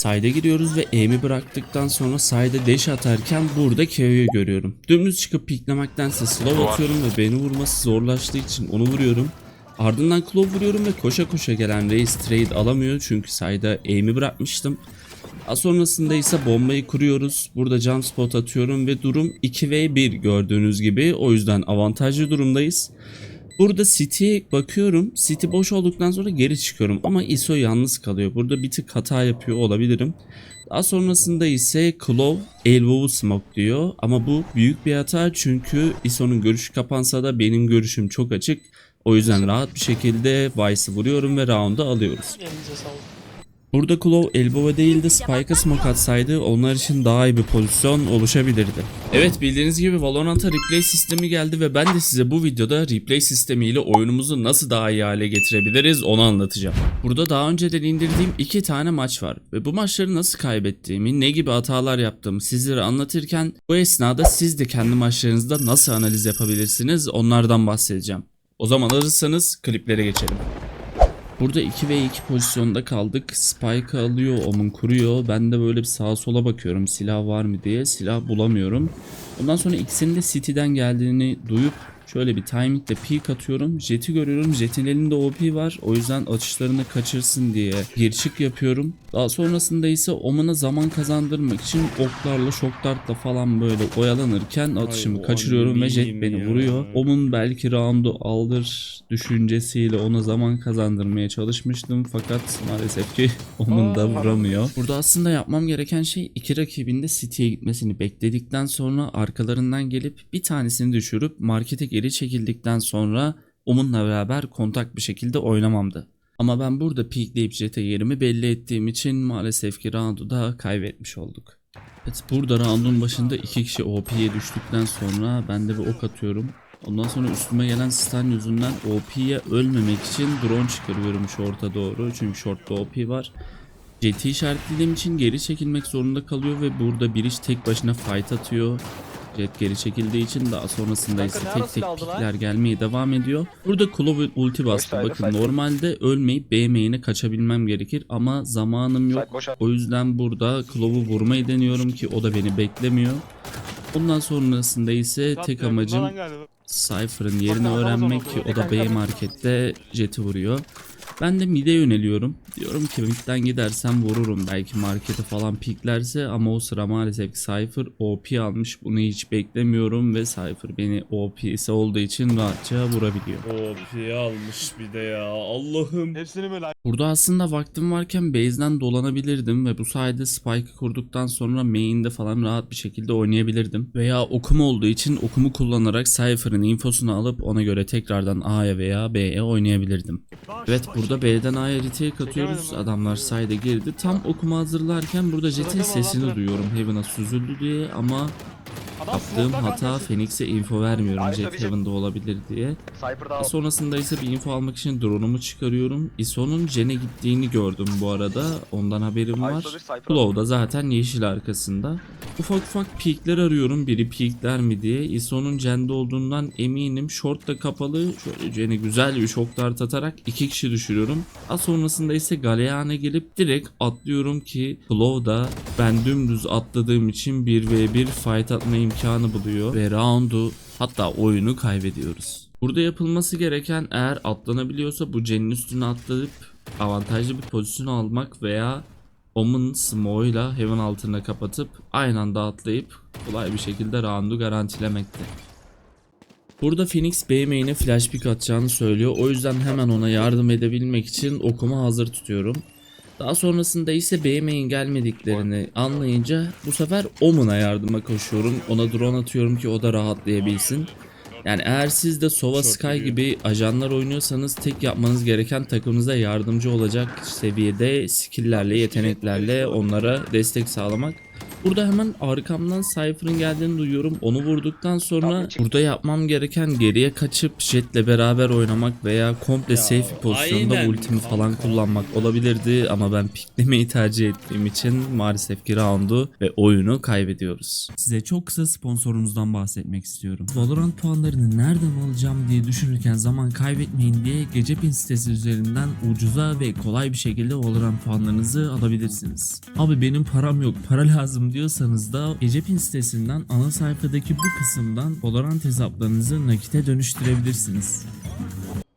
Side'e giriyoruz ve aim'i bıraktıktan sonra side'e dash atarken burada KO'yu görüyorum. Dümdüz çıkıp piklemektense slow atıyorum ve beni vurması zorlaştığı için onu vuruyorum. Ardından claw vuruyorum ve koşa koşa gelen Reis trade alamıyor çünkü side'a aim'i bırakmıştım. Daha sonrasında ise bombayı kuruyoruz. Burada jump spot atıyorum ve durum 2 v 1 gördüğünüz gibi. O yüzden avantajlı durumdayız. Burada City'ye bakıyorum. City boş olduktan sonra geri çıkıyorum ama ISO yalnız kalıyor. Burada bir tık hata yapıyor olabilirim. Daha sonrasında ise Claw Elbow'u smoke diyor ama bu büyük bir hata çünkü ISO'nun görüşü kapansa da benim görüşüm çok açık. O yüzden rahat bir şekilde Vice'ı vuruyorum ve round'u alıyoruz. Elinize sağlık. Burada Claw Elbow'a değil de Spike'a smoke atsaydı onlar için daha iyi bir pozisyon oluşabilirdi. Evet bildiğiniz gibi Valorant'a replay sistemi geldi ve ben de size bu videoda replay sistemiyle oyunumuzu nasıl daha iyi hale getirebiliriz onu anlatacağım. Burada daha önceden indirdiğim iki tane maç var ve bu maçları nasıl kaybettiğimi, ne gibi hatalar yaptığımı sizlere anlatırken bu esnada siz de kendi maçlarınızda nasıl analiz yapabilirsiniz onlardan bahsedeceğim. O zaman hazırsanız kliplere geçelim. Burada 2 ve 2 pozisyonda kaldık. Spike alıyor, Omun kuruyor. Ben de böyle bir sağa sola bakıyorum silah var mı diye. Silah bulamıyorum. Ondan sonra ikisinin de City'den geldiğini duyup şöyle bir timingle peek atıyorum. Jet'i görüyorum. Jet'in elinde OP var. O yüzden açışlarını kaçırsın diye gir çık yapıyorum. Daha sonrasında ise Omun'a zaman kazandırmak için oklarla, şoklarla falan böyle oyalanırken atışımı o kaçırıyorum ve Jet beni ya. vuruyor. Omun belki roundu aldır düşüncesiyle ona zaman kazandırmaya çalışmıştım fakat maalesef ki Omun da vuramıyor. Burada aslında yapmam gereken şey iki rakibin de City'ye gitmesini bekledikten sonra arkalarından gelip bir tanesini düşürüp markete geri çekildikten sonra Omun'la beraber kontak bir şekilde oynamamdı. Ama ben burada peekleyip Jet'e yerimi belli ettiğim için maalesef ki roundu da kaybetmiş olduk. Evet burada roundun başında iki kişi OP'ye düştükten sonra ben de bir ok atıyorum. Ondan sonra üstüme gelen stun yüzünden OP'ye ölmemek için drone çıkarıyorum short'a doğru. Çünkü short'ta OP var. Jet'i işaretlediğim için geri çekilmek zorunda kalıyor ve burada bir iş tek başına fight atıyor. Jet geri çekildiği için daha sonrasında ise tek tek pikler gelmeye devam ediyor. Burada Claw ulti bastı. Bakın normalde ölmeyip B main'e kaçabilmem gerekir ama zamanım yok. O yüzden burada Claw'u vurmayı deniyorum ki o da beni beklemiyor. Bundan sonrasında ise tek amacım Cypher'ın yerini öğrenmek ki o da B markette Jet'i vuruyor. Ben de mid'e yöneliyorum. Diyorum ki mid'den gidersem vururum belki markete falan piklerse ama o sıra maalesef ki Cypher OP almış. Bunu hiç beklemiyorum ve Cypher beni OP'si olduğu için rahatça vurabiliyor. OP almış bir de ya. Allah'ım. Hepsini böyle Burada aslında vaktim varken base'den dolanabilirdim ve bu sayede Spike'ı kurduktan sonra main'de falan rahat bir şekilde oynayabilirdim. Veya okum olduğu için okumu kullanarak Cypher'ın infosunu alıp ona göre tekrardan A'ya veya B'ye oynayabilirdim. Evet burada B'den A'ya retake atıyoruz. Çekemedim Adamlar side'e girdi. Tam okumu hazırlarken burada Jet'in sesini duyuyorum. Heaven'a süzüldü diye ama yaptığım hata. Phoenix'e info vermiyorum Jet Heaven'da olabilir diye. Daha Sonrasında ise bir info almak için drone'umu çıkarıyorum. ISO'nun Jen'e gittiğini gördüm bu arada. Ondan haberim var. Claw da zaten yeşil arkasında. Ufak ufak peekler arıyorum. Biri peekler mi diye. ISO'nun Jen'de olduğundan eminim. Short da kapalı. Şöyle Jen'e güzel bir şok dart atarak iki kişi düşürüyorum. Daha sonrasında ise Galeana gelip direkt atlıyorum ki Claw da ben dümdüz atladığım için 1v1 fight atma imkanı buluyor. Ve roundu hatta oyunu kaybediyoruz. Burada yapılması gereken eğer atlanabiliyorsa bu Jen'in üstüne atlayıp avantajlı bir pozisyon almak veya Omen smoke'uyla Heaven altına kapatıp aynı anda atlayıp kolay bir şekilde round'u garantilemekte. Burada Phoenix B flash pick atacağını söylüyor. O yüzden hemen ona yardım edebilmek için okumu hazır tutuyorum. Daha sonrasında ise B main gelmediklerini anlayınca bu sefer Omen'a yardıma koşuyorum. Ona drone atıyorum ki o da rahatlayabilsin. Yani eğer siz de Sova Sky gibi ajanlar oynuyorsanız tek yapmanız gereken takımınıza yardımcı olacak seviyede skill'lerle, yeteneklerle onlara destek sağlamak. Burada hemen arkamdan Cypher'ın geldiğini duyuyorum. Onu vurduktan sonra burada yapmam gereken geriye kaçıp Jet'le beraber oynamak veya komple Ya, safe bir pozisyonda aynen ultimi falan kullanmak olabilirdi ama ben piklemeyi tercih ettiğim için maalesef ki roundu ve oyunu kaybediyoruz. Size çok kısa sponsorumuzdan bahsetmek istiyorum. Valorant puanlarını nereden alacağım diye düşünürken zaman kaybetmeyin diye Gecepin sitesi üzerinden ucuza ve kolay bir şekilde Valorant puanlarınızı alabilirsiniz. Abi benim param yok, para lazım diyorsanız da Gecepin sitesinden ana sayfadaki bu kısımdan Valorant hesaplarınızı nakite dönüştürebilirsiniz.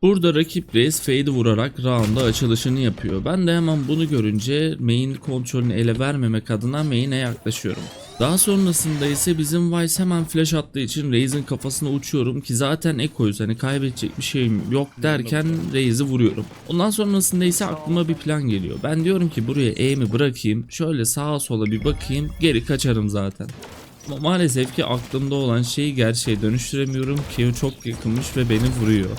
Burada rakip Reis fade'i vurarak round'a açılışını yapıyor. Ben de hemen bunu görünce main kontrolünü ele vermemek adına main'e yaklaşıyorum. Daha sonrasında ise bizim Vice hemen flash attığı için Reis'in kafasına uçuyorum ki zaten Echo'yuz hani kaybedecek bir şeyim yok derken Reis'i vuruyorum. Ondan sonrasında ise aklıma bir plan geliyor. Ben diyorum ki buraya aim'i bırakayım şöyle sağa sola bir bakayım geri kaçarım zaten. Ama maalesef ki aklımda olan şeyi gerçeğe dönüştüremiyorum. Keo çok yakınmış ve beni vuruyor.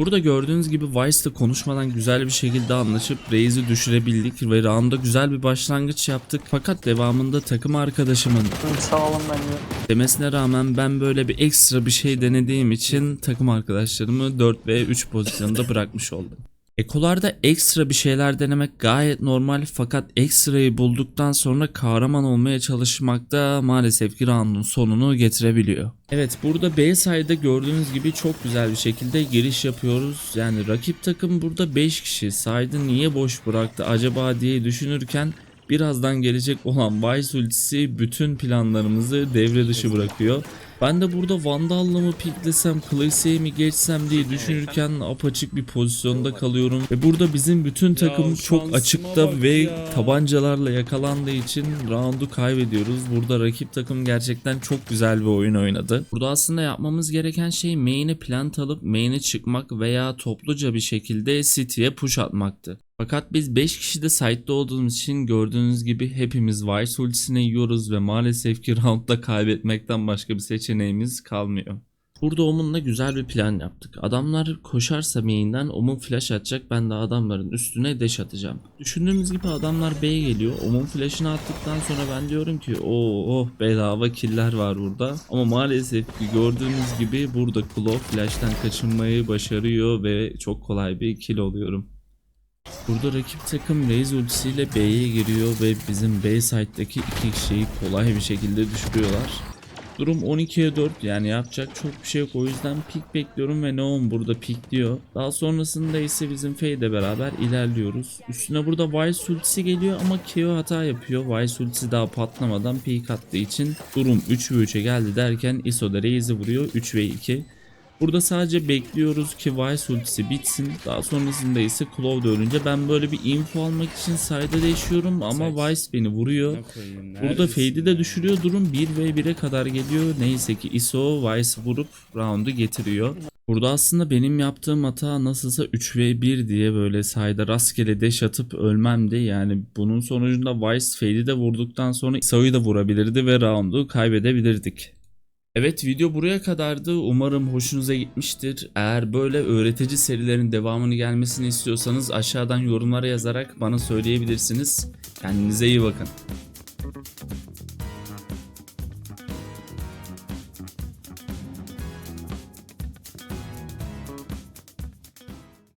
Burada gördüğünüz gibi Vice'la konuşmadan güzel bir şekilde anlaşıp Reis'i düşürebildik ve round'a güzel bir başlangıç yaptık. Fakat devamında takım arkadaşımın Sağ olun bence. demesine rağmen ben böyle bir ekstra bir şey denediğim için takım arkadaşlarımı 4 ve 3 pozisyonda bırakmış oldum. Ekolarda ekstra bir şeyler denemek gayet normal fakat ekstrayı bulduktan sonra kahraman olmaya çalışmak da maalesef ki roundun sonunu getirebiliyor. Evet burada B side'da gördüğünüz gibi çok güzel bir şekilde giriş yapıyoruz. Yani rakip takım burada 5 kişi. Side'ı niye boş bıraktı acaba diye düşünürken birazdan gelecek olan Vice ultisi bütün planlarımızı devre dışı bırakıyor. Ben de burada Vandal'la mı piklesem, Classic'e mi geçsem diye düşünürken apaçık bir pozisyonda kalıyorum. Ve burada bizim bütün takım çok açıkta ve tabancalarla yakalandığı için roundu kaybediyoruz. Burada rakip takım gerçekten çok güzel bir oyun oynadı. Burada aslında yapmamız gereken şey main'e plant alıp main'e çıkmak veya topluca bir şekilde City'ye push atmaktı. Fakat biz 5 kişi de site'de olduğumuz için gördüğünüz gibi hepimiz Vice ultisine yiyoruz ve maalesef ki roundda kaybetmekten başka bir seçeneğimiz kalmıyor. Burada Omun'la güzel bir plan yaptık. Adamlar koşarsa main'den Omun flash atacak. Ben de adamların üstüne dash atacağım. Düşündüğümüz gibi adamlar B'ye geliyor. Omun flash'ını attıktan sonra ben diyorum ki oh oh bedava killer var burada. Ama maalesef ki gördüğünüz gibi burada Claw flash'tan kaçınmayı başarıyor ve çok kolay bir kill oluyorum. Burada rakip takım Raze ultisiyle B'ye giriyor ve bizim B site'daki iki kişiyi kolay bir şekilde düşürüyorlar. Durum 12'ye 4 yani yapacak çok bir şey yok o yüzden pik bekliyorum ve Neon burada pikliyor. Daha sonrasında ise bizim Faye ile beraber ilerliyoruz. Üstüne burada Vice ultisi geliyor ama Keo hata yapıyor. Vice ultisi daha patlamadan pik attığı için durum 3 ve 3'e geldi derken ISO da Raze'i vuruyor 3 ve 2. Burada sadece bekliyoruz ki Vice ultisi bitsin. Daha sonrasında ise Claw da ölünce ben böyle bir info almak için side'a değişiyorum ama. Vice beni vuruyor. Burada Fade'i de düşürüyor. Durum 1 ve 1'e kadar geliyor. Neyse ki ISO Vice vurup round'u getiriyor. Burada aslında benim yaptığım hata nasılsa 3 ve 1 diye böyle sayda rastgele dash atıp ölmemdi. Yani bunun sonucunda Vice Fade'i de vurduktan sonra ISO'yu da vurabilirdi ve round'u kaybedebilirdik. Evet video buraya kadardı. Umarım hoşunuza gitmiştir. Eğer böyle öğretici serilerin devamını gelmesini istiyorsanız aşağıdan yorumlara yazarak bana söyleyebilirsiniz. Kendinize iyi bakın.